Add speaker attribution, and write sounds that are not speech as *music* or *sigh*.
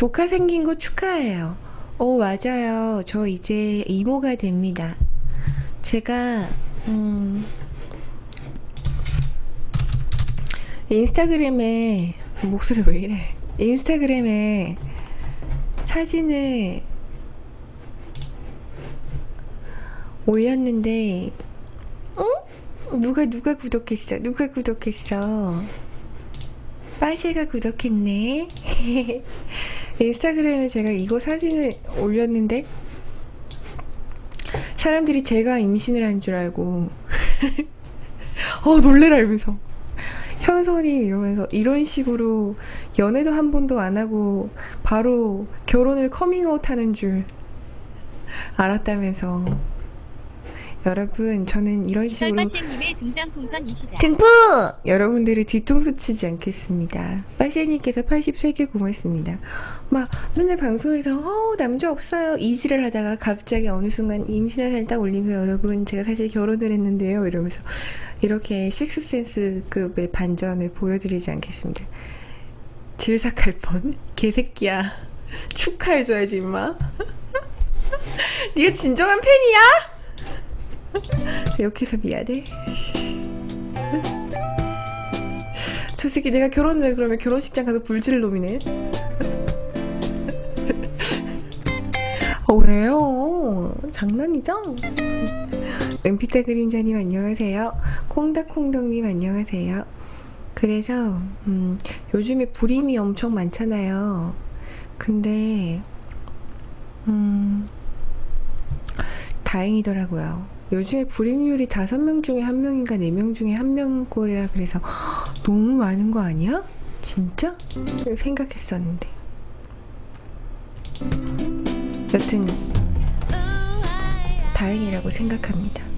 Speaker 1: 조카 생긴 거 축하해요. 어, 맞아요. 저 이제 이모가 됩니다. 제가, 음, 인스타그램에, 목소리 왜 이래? 인스타그램에 사진을 올렸는데, 어? 누가, 누가 구독했어? 누가 구독했어? 빠쉐가 구독했네. *laughs* 인스타그램에 제가 이거 사진을 올렸는데 사람들이 제가 임신을 한 줄 알고 *laughs* 어 놀래라 이러면서 현선이 이러면서 이런 식으로 연애도 한 번도 안 하고 바로 결혼을 커밍아웃 하는 줄 알았다면서 여러분 저는 이런 식으로
Speaker 2: 썰마시님의 등장 풍선이시다.
Speaker 1: 등푸! 여러분들을 뒤통수 치지 않겠습니다. 빠시님께서 83개 고맙습니다. 막 맨날 방송에서 어 남자 없어요 이지를 하다가 갑자기 어느 순간 임신한 사진 딱 올리면서 여러분 제가 사실 결혼을 했는데요 이러면서 이렇게 식스센스급의 반전을 보여드리지 않겠습니다. 질삭할 뻔 개새끼야 축하해줘야지 임마 *laughs* 네가 진정한 팬이야? *laughs* 욕해서 미안해. 저 새끼 내가 결혼을 그러면 결혼식장 가서 불질 놈이네. *laughs* 어, 왜요? 장난이죠? 은피타 그림자님 안녕하세요. 콩닥콩덕님 안녕하세요. 그래서 음, 요즘에 불임이 엄청 많잖아요. 근데 음, 다행이더라고요. 요즘에 불임률이 다섯 명 중에 한 명인가 네 명 중에 한 명꼴이라 그래서 *gasps* 너무 많은 거 아니야? 진짜? 생각했었는데. 여튼 다행이라고 생각합니다.